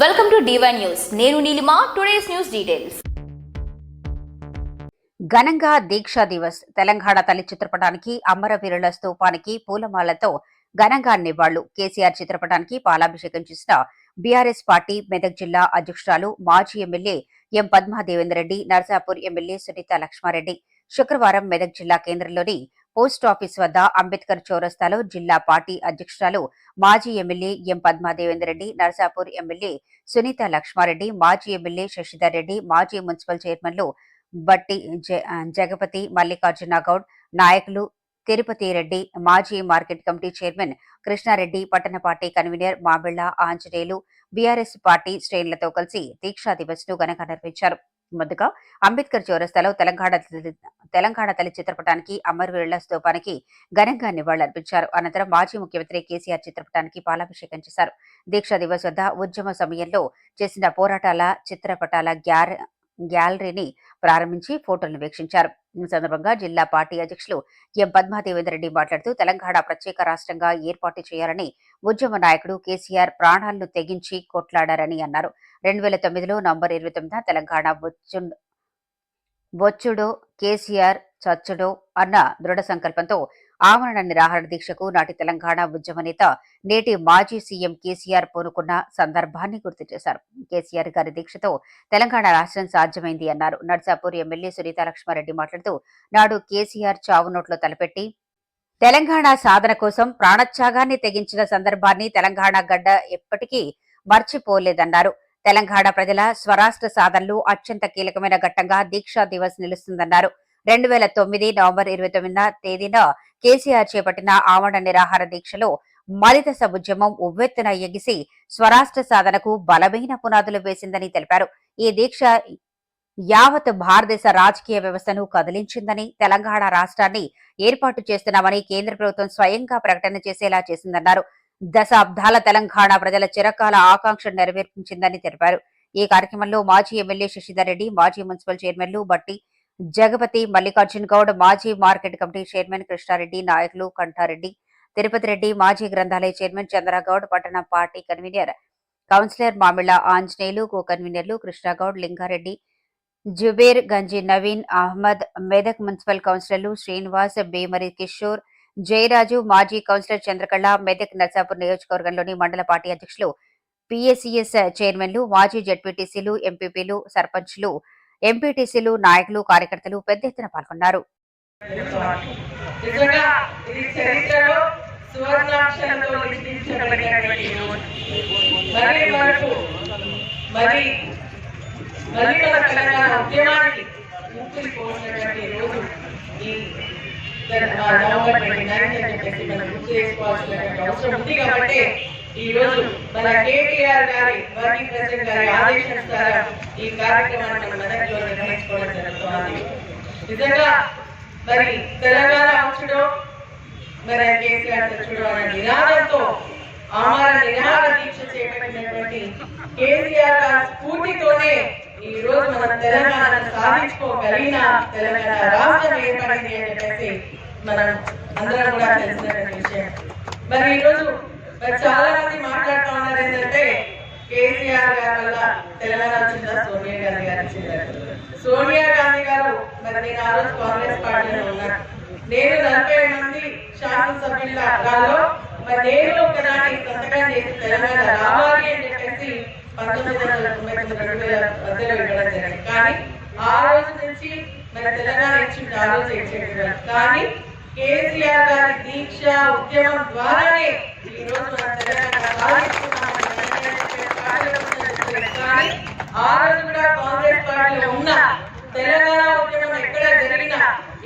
Welcome to DY news నేను Neelima today's news details ఘనంగా దీక్షా దివస్. తెలంగాణ తల్లి చిత్రపటానికి అమరవీరుల స్తూపానికి పూలమాలతో ఘనంగా నివాళులు. కేసీఆర్ చిత్రపటానికి పాలాభిషేకం చేసిన బీఆర్ఎస్ పార్టీ మెదక్ జిల్లా అధ్యక్షురాలు మాజీ MLA M Padmadevender Reddy Narsapur MLA Sunitha Laxma Reddy. శుక్రవారం మెదక్ జిల్లా కేంద్రంలోని పోస్ట్ ఆఫీస్ వద్ద అంబేద్కర్ చౌరస్తాలో జిల్లా పార్టీ అధ్యక్షురాలు మాజీ MLA M Padmadevender Reddy Narsapur MLA Sunitha Laxma Reddy మాజీ ఎమ్మెల్యే శశిధర్ రెడ్డి మాజీ మున్సిపల్ చైర్మన్లు బట్టి జ- జగపతి మల్లికార్జున గౌడ్ నాయకులు తిరుపతి రెడ్డి మాజీ మార్కెట్ కమిటీ చైర్మన్ కృష్ణారెడ్డి పట్టణ party convener Mamilla Anjaneyulu BRS party శ్రేణులతో కలిసి దీక్షా దివస్ను ఘనంగా నిర్వహించారు. ముందుగా అంబేద్కర్ చౌరస్తాలో తెలంగాణ తెలంగాణ తల్లి చిత్రపటానికి అమరవీరుల స్తూపానికి ఘనంగా నివాళులర్పించారు. అనంతరం మాజీ ముఖ్యమంత్రి కేసీఆర్ చిత్రపటానికి పాలాభిషేకం చేశారు. దీక్షా దివస్ వద్ద ఉద్యమ సమయంలో చేసిన పోరాటాల చిత్రపటాల గ్యార గ్యాలరీని ప్రారంభించి ఫోటోలను వీక్షించారు. సందర్భంగా జిల్లా పార్టీ అధ్యక్షులు ఎం పద్మాదేవేందర్ రెడ్డి మాట్లాడుతూ తెలంగాణ ప్రత్యేక రాష్ట్రంగా ఏర్పాటు చేయాలని ఉద్యమ నాయకుడు కేసీఆర్ ప్రాణాలను తెగించి కొట్లాడారని అన్నారు. రెండు వేల తొమ్మిదిలో నవంబర్ ఇరవై తొమ్మిదిన తెలంగాణ బొచ్చుడో కేసీఆర్ చచ్చుడో అన్న దృఢ సంకల్పంతో ఆమరణ నిరాహార దీక్షకు నాటి తెలంగాణ ఉద్యమ నేత నేటి మాజీ సీఎం కేసీఆర్ పూనుకున్న సందర్భాన్ని గుర్తు చేశారు. కేసీఆర్ గారి దీక్షతో తెలంగాణ రాష్ట్రం సాధ్యమైంది అన్నారు. నర్సాపూర్ ఎమ్మెల్యే సునీత లక్ష్మారెడ్డి మాట్లాడుతూ నాడు కేసీఆర్ చావు నోట్లో తలపెట్టి తెలంగాణ సాధన కోసం ప్రాణత్యాగాన్ని తెగించిన సందర్భాన్ని తెలంగాణ గడ్డ ఎప్పటికీ మర్చిపోలేదన్నారు. తెలంగాణ ప్రజల స్వరాష్ట్ర సాధనలు అత్యంత కీలకమైన ఘట్టంగా దీక్షా దివస్ నిలుస్తుందన్నారు. రెండు వేల తొమ్మిది నవంబర్ ఇరవై తొమ్మిదిన తేదీన కేసీఆర్ చేపట్టిన ఆమరణ నిరాహార దీక్షలో మలిదశ ఉద్యమం ఉవ్వెత్తున ఎగిసి స్వరాష్ట్ర సాధనకు బలమైన పునాదులు వేసిందని తెలిపారు. ఈ దీక్ష యావత్ భారతదేశ రాజకీయ వ్యవస్థను కదిలించిందని తెలంగాణ రాష్ట్రాన్ని ఏర్పాటు చేస్తున్నామని కేంద్ర ప్రభుత్వం స్వయంగా ప్రకటన చేసేలా చేసిందన్నారు. దశాబ్దాల తెలంగాణ ప్రజల చిరకాల ఆకాంక్ష నెరవేర్పించిందని తెలిపారు. ఈ కార్యక్రమంలో మాజీ ఎమ్మెల్యే శశిధర్ రెడ్డి మాజీ మున్సిపల్ చైర్మన్లు బట్టి జగపతి మల్లికార్జున్ గౌడ్ మాజీ మార్కెట్ కమిటీ చైర్మన్ కృష్ణారెడ్డి నాయకులు కంఠారెడ్డి తిరుపతి రెడ్డి మాజీ గ్రంథాలయ చైర్మన్ చంద్రగౌడ్ పట్టణ party convener councillor Mamilla Anjaneyulu co కన్వీనర్లు కృష్ణగౌడ్ లింగారెడ్డి జుబేర్ గంజి నవీన్ అహ్మద్ మెదక్ మున్సిపల్ కౌన్సిలర్లు శ్రీనివాస్ బేమరి కిషోర్ జయరాజు మాజీ కౌన్సిలర్ చంద్రకళ మెదక్ నర్సాపూర్ నియోజకవర్గంలోని మండల పార్టీ అధ్యక్షులు పిఎస్సిఎస్ చైర్మన్లు మాజీ జడ్పీటీసీలు ఎంపీపీలు సర్పంచ్లు ఎంపీటీసీలు నాయకులు కార్యకర్తలు పెద్ద ఎత్తున పాల్గొన్నారు. మరి నవంబర్ ట్వంటీ నైన్త్ అని చెప్పేసి మనం గుర్తు చేసుకోవాల్సినటువంటి అవసరం ఉంది కాబట్టి ఈ రోజు మన కేటీఆర్ గారి వర్కింగ్ ప్రెసిడెంట్ గారి ఆదేశానుసారం ఈ కార్యక్రమాన్ని మన మెదక్లో నిర్వహించుకోవడం జరుగుతుంది. నిజంగా మరి తెలంగాణ వచ్చుడు మరి కేసీఆర్ తెచ్చుడు అనే నినాదంతో ఆహార నినాద దీక్ష చేపట్టినటువంటి కేసీఆర్ గారి స్ఫూర్తితోనే ఈ రోజు మన తెలంగాణ సాధించుకోగలిగిన తెలంగాణ రాష్ట్రం ఏర్పడింది అని చెప్పేసి మనం అందరం కూడా తెలిసినటువంటి విషయం. మరి ఈరోజు మరి చాలా మంది మాట్లాడుతూ ఉన్నారు ఏంటంటే కేసీఆర్ గారి వల్ల తెలంగాణ వచ్చిందా? సోనియా గాంధీ గారు వచ్చిందా? సోనియా గాంధీ గారు మరి నేను ఆ రోజు కాంగ్రెస్ పార్టీలో ఉన్నాను. నేను నలభై మంది శాసనసభ్యుల గాల్లో మరి నేను ఒకదాన్ని సంతకం చేసి తెలంగాణ రావాలి? పంతొమ్మిది వందల తొంభై తొమ్మిది రెండు వేల మధ్యలో ఇవ్వడం జరిగింది కానీ ఆ రోజు నుంచి తెలంగాణ ఇచ్చింది ఆ రోజు ఇచ్చేది కానీ కేసీఆర్ గారి దీక్ష ఉద్యమం ద్వారానే ఈ రోజు మన తెలంగాణ కానీ ఆ రోజు కూడా కాంగ్రెస్ పార్టీలో ఉన్న తెలంగాణ ఉద్యమం ఎక్కడ జరిగినా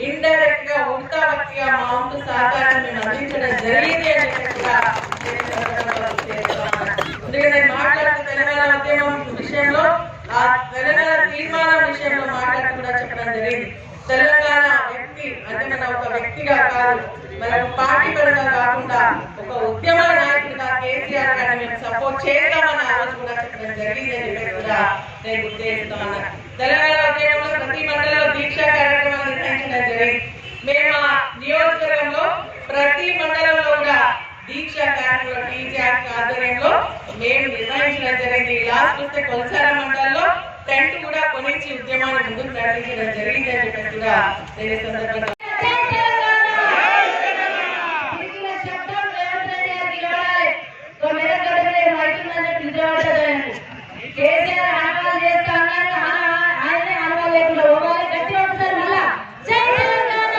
ఇండైరెక్ట్గా ఉల్టా భక్తిగా మా వంతు సహకారాన్ని మేము అందించడం జరిగింది అని చెప్పి కూడా గుర్తు చేస్తున్నాను. అందుకే నేను మాట్లాడుతున్న తెలంగాణ ఉద్యమం విషయంలో ఆ తెలంగాణ తీర్మానం విషయంలో మాట్లాడి కూడా చెప్పడం జరిగింది. తెలంగాణ వ్యక్తి అంటే మన ఒక వ్యక్తిగా కాదు మన పార్టీ పరంగా కాకుండా ఒక ఉద్యమ నాయకుడిగా కేసీఆర్ గారిని మేము సపోర్ట్ చేద్దామని ఆ రోజు కూడా చెప్పడం జరిగింది అని చెప్పి కూడా నేను గుర్తు చేస్తున్నాను తెలంగాణ ఉద్యమంలో ప్రతి మండలంలో దీక్ష కార్యక్రమాలు నిర్వహించడం జరిగింది. మేము నియోజకవర్గంలో ప్రతి మండలంలో కూడా దీక్ష కార్యక్రమంలో టీజీ ఆధ్వర్యంలో మేము నిర్వహించడం జరిగింది లాస్ట్ చూస్తే కొలసార మండలంలో టెంట్ కూడా కొనిచ్చి ఉద్యమాన్ని ముందుకు నడిపించడం జరిగిందని చెప్పి కూడా నేను ఈ సందర్భంగా ఇచ్చిన శబ్దం రేవంత్ రెడ్డి గారికి ఇవ్వాలి. ఓ మెదక్ గడ్డలే రైతులందరూ నిద్రపడతారని. కేసీఆర్ ఆనవాళ్ళు చేస్తా అన్నారు. ఆన- ఆయనే ఆనవాళ్ళు లేకుండా పోవాలి. గట్టిగా ఒకసారి మళ్ళా. జై తెలంగాణ!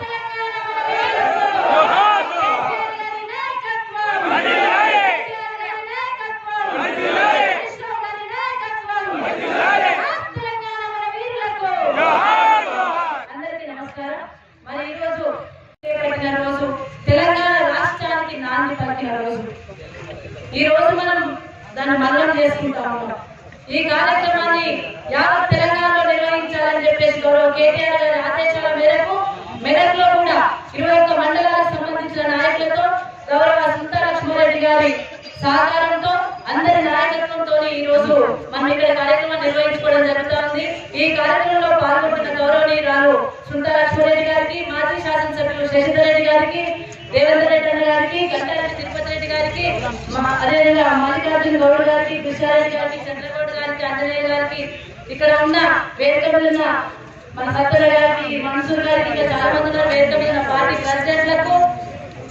తెలంగాణ మన వీరులకు! కేసీఆర్ గారి నాయకత్వం! కేసీఆర్ గారి నాయకత్వం! కృష్ణరావు గారి నాయకత్వం! తెలంగాణ మన వీరులకు! అందరికీ నమస్కారం మరి ఈ రోజు చేపట్టిన రోజు తెలంగాణ రాష్ట్రానికి నాంది పలికిన రోజు ఈ రోజు మనం దాన్ని మరణం చేసుకుంటా ఉన్నాం ఈ కార్యక్రమాన్ని యావత్ తెలంగాణలో నిర్వహించాలని చెప్పేసి గౌరవ కేటీఆర్ గారి ఆదేశాల మేరకు మెదక్లో కూడా ఇరవై ఒక్క మండలాలకు సంబంధించిన నాయకులతో గౌరవ సుంతలక్ష్మారెడ్డి గారి సహకారంతో అందరి నాయకత్వంతో ఈ రోజు మనం ఇక్కడ కార్యక్రమం నిర్వహించుకోవడం జరుగుతుంది. ఈ కార్యక్రమంలో పాల్గొంటున్న గౌరవనీయురాలు సుంతలక్ష్మారెడ్డి గారికి మాజీ శాసనసభ్యులు శశిధర్ రెడ్డి గారికి దేవేంద్ర రెడ్డి అన్న గారికి గంటారెడ్డి తిరుపతి రెడ్డి గారికి అదేవిధంగా మల్లికార్జున గౌడ్ గారికి కృష్ణారెడ్డి గారికి చంద్రబాబు గారికి ఆంజనేయ గారికి ఇక్కడ ఉన్న వేదిక ఉన్న మన సత్తుల గారికి మన్సూర్ గారికి ఇంకా చాలా మంది ఉన్నారు. వేదిక మీద పార్టీ ప్రెసిడెంట్లకు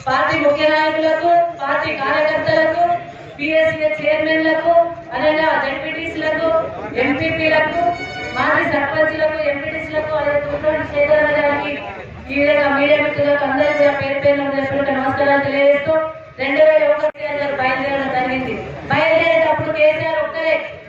పార్టీ ముఖ్య నాయకులకు పార్టీ కార్యకర్తలకు పిఎస్సీ చైర్మన్లకు అలాగే జడ్పీటీసీలకు ఎంపీపీలకు మాజీ సర్పంచ్లకు ఎంపీటీసీలకు అలాగే తూర్పు శ్రీధర్ గారికి ఈ విధంగా మీడియా మిత్రులకు అందరూ కూడా పేరు పేరు చేసుకుంటే నమస్కారాలు తెలియజేస్తూ రెండు వేల ఒకటి బయలుదేరడం జరిగింది. బయలుదేరేటప్పుడు కేసీఆర్ ఒక్క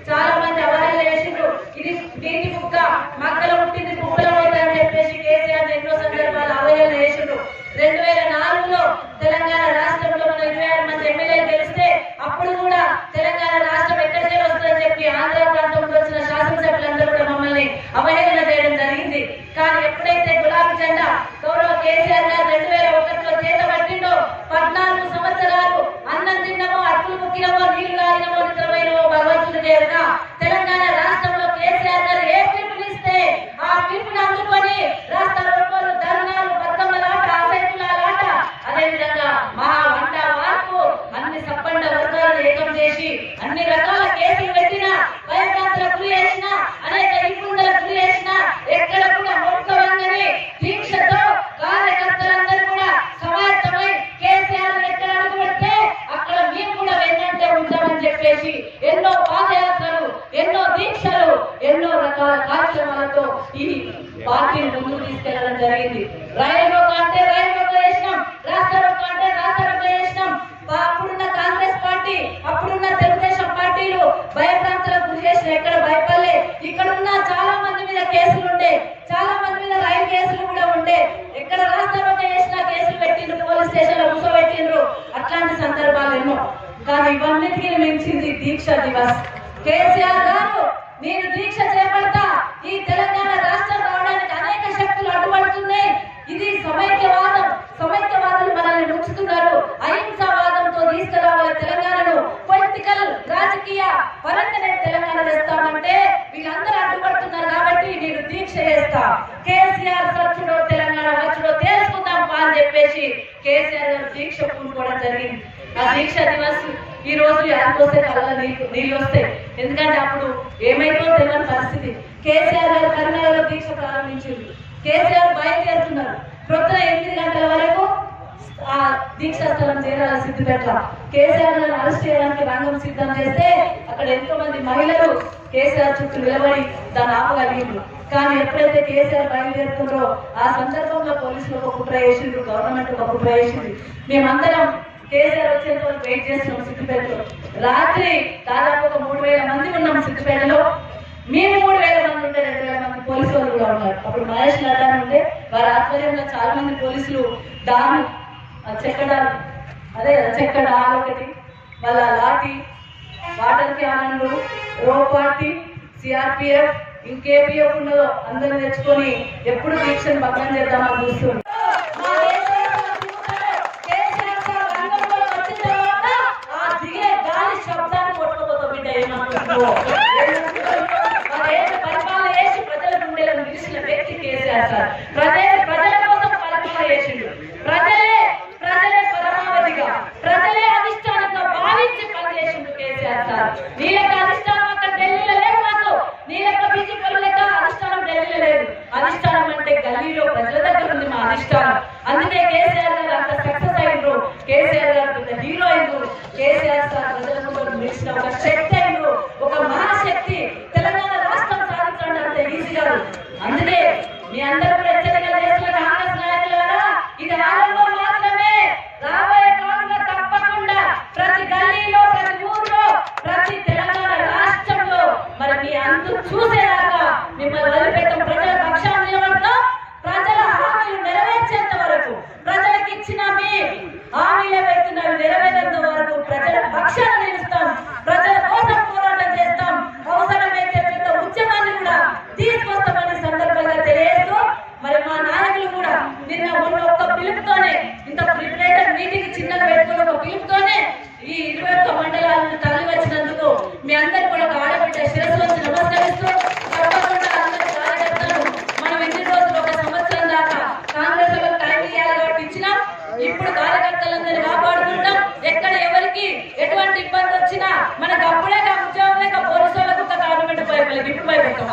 చాలా మంది అవహేళన చేసిండ్రు ఇది నీటి కుక్క మక్కల పుట్టింది కుక్కల పోతాయని చెప్పేసి కేసీఆర్ ఎన్నో సందర్భాలు అవహేళన చేసిండ్రు రెండు వేల నాలుగులో తెలంగాణ రాష్ట్రంలో మన ఇరవై ఆరు మంది ఎమ్మెల్యేలు గెలిస్తే అప్పుడు కూడా తెలంగాణ రాష్ట్రం ఎక్కడికే వస్తుందని చెప్పి ఆంధ్ర ప్రాంతంలో వచ్చిన శాసనసభ్యులందరూ కూడా మమ్మల్ని అవహేళన చేయడం జరిగింది కానీ ఎప్పుడైతే గులాబీ జెండా గౌరవ కేసీఆర్ గారు రెండు వేల ఒకటిలో చేత పట్టిండో పద్నాలుగు సంవత్సరాలు అన్నం తిన్నామో అప్పులు ముక్కినమో నీళ్ళు తాగినమో నిద్రపోయినమో భగవంతుడు దేవత తెలంగాణ రాష్ట్రంలో కేసీఆర్ గారు ఏ పిలుపునిస్తే ఆ పిలుపుని అందుకొని రాష్ట్ర రోడ్లు ధర్నాలు బతుకమ్మలాట అసైతులాట అదేవిధంగా మహా వంట వార్పు అన్ని సప్పండ వర్గాలను ఏకం చేసి అన్ని రకాల కేసులు పెట్టిన భయభ్రాంతులకు గురి చేసిన అనేక ఇబ్బందులకు గురి చేసిన ఎక్కడ కూడా మొక్కవంగని దీక్షతో కార్యకర్తలందరూ కూడా సమాయత్తమై కేసీఆర్ ఎక్కడ అడుగుపెడితే అక్కడ మేము కూడా వెన్నంటే ఉంటామని చెప్పేసి ఎన్నో పాదయాత్రలు ఎన్నో దీక్షలు ఎన్నో రకాల కార్యక్రమాలతో ఈ పార్టీని ముందుకు తీసుకెళ్ళడం జరిగింది రైలు రోడ్డు అంటే రైలు రోడ్డు చేసినాం రాష్ట్ర రోడ్డు అంటే రాష్ట్ర రోడ్డు చేసినాం పా- అప్పుడున్న కాంగ్రెస్ పార్టీ అప్పుడున్న తెలుగుదేశం పార్టీలు భయభ్రాంతులకు ఎక్కడ భయపడలే. ఇక్కడ ఉన్న చాలా మంది మీద కేసులు ఉండే చాలా మంది మీద రైలు కేసులు కూడా ఉండే. ఎక్కడ రాష్ట్రంలో చేసిన కేసులు పెట్టిండ్రు పోలీస్ స్టేషన్లో కూర్చోబెట్టిండ్రు. అట్లాంటి సందర్భాలు ఎన్నో కానీ ఇవన్నిటికీ మించింది దీక్ష దివస్. కేసీఆర్ గారు నేను దీక్ష చేపడతా ఈ తెలంగాణ రాష్ట్రం రావడానికి అనేక శక్తులు అడ్డుపడుతున్నాయి ఇది సమైక్యవాదం సమైక్యవాదులు మనల్ని ముంచుతున్నారు అహింసావాదంతో తీసుకురావాలి తెలంగాణను పొలిటికల్ రాజకీయ పరంగానే తెలంగాణ తెస్తామంటే వీళ్ళందరూ అడ్డుపడుతున్నారు కాబట్టి నేను దీక్ష చేస్తా కేసీఆర్ సచ్చుడో తెలంగాణ వచ్చుడో తెలుసుకుందాం పా అని చెప్పేసి కేసీఆర్ గారు దీక్ష పూనుకోవడం జరిగింది ఆ దీక్ష దివస్ రోజు యాదకొస్తే కళ్ళ నీళ్ళు నీళ్ళు వస్తాయి. ఎందుకంటే అప్పుడు ఏమైందో తెలియని పరిస్థితి. కేసీఆర్ గారు కరీంనగర్ దీక్ష ప్రారంభించింది కేసీఆర్ బయలుదేరుతున్నారు. ప్రొద్దున ఎనిమిది గంటల వరకు ఆ దీక్షా స్థలం చేరాల సిద్ధిపేట. కేసీఆర్ గారిని అరెస్ట్ చేయడానికి రంగం సిద్ధం చేస్తే అక్కడ ఎంతో మంది మహిళలు కేసీఆర్ చుట్టూ నిలబడి దాన్ని ఆపగలిగింది కానీ ఎప్పుడైతే కేసీఆర్ బయలుదేరుతుందో ఆ సందర్భంలో పోలీసులు ఒక కుట్ర వేసిండ్రు గవర్నమెంట్ ఒక కుట్ర వేసింది మేమందరం కేసీఆర్ వచ్చేంత వరకు వెయిట్ చేస్తున్నాం సిద్దిపేటలో. రాత్రి దాదాపు ఒక మూడు వేల మంది ఉన్నాం సిద్దిపేటలో. మేము మూడు వేల మంది ఉంటే రెండు వేల మంది పోలీసు వాళ్ళు కూడా ఉన్నారు. అప్పుడు మహేష్ లడ్డా ఉంటే వారి ఆధ్వర్యంలో చాలా మంది పోలీసులు దాని ఆ చెక్కడాలు అదే చెక్కడ ఒకటి వాళ్ళ లాఠీ వాటర్ క్యానన్లు రో పార్టీ సిఆర్పిఎఫ్ ఇంకేపీఎఫ్ ఉన్నదో అందరూ తెచ్చుకొని ఎప్పుడు దీక్షను భగ్నం చేద్దామని చూస్తుంది ప్రజల ప్రజల కోసం పరిపాలన చేసిండు ప్రజలే ప్రజలే పరమావధిగా ప్రజలే అధిష్టానంగా భావించి పనిచేసిండు కేసీఆర్ సార్ నీళ్ళకి అధిష్టానం అక్కడ ఢిల్లీలో లేదు మాకు నీళ్ళక బీజేపీలో లేక అధిష్టానం లేదు అధిష్టానం అంటే గల్లీలో ప్రజల దగ్గర ఉంది మా అందుకే కేసీఆర్ గారు అంత కేసీఆర్ గారు పెద్ద హీరో అయ్యారు కేసీఆర్ సార్ ప్రజల ముందు ఒక శక్తి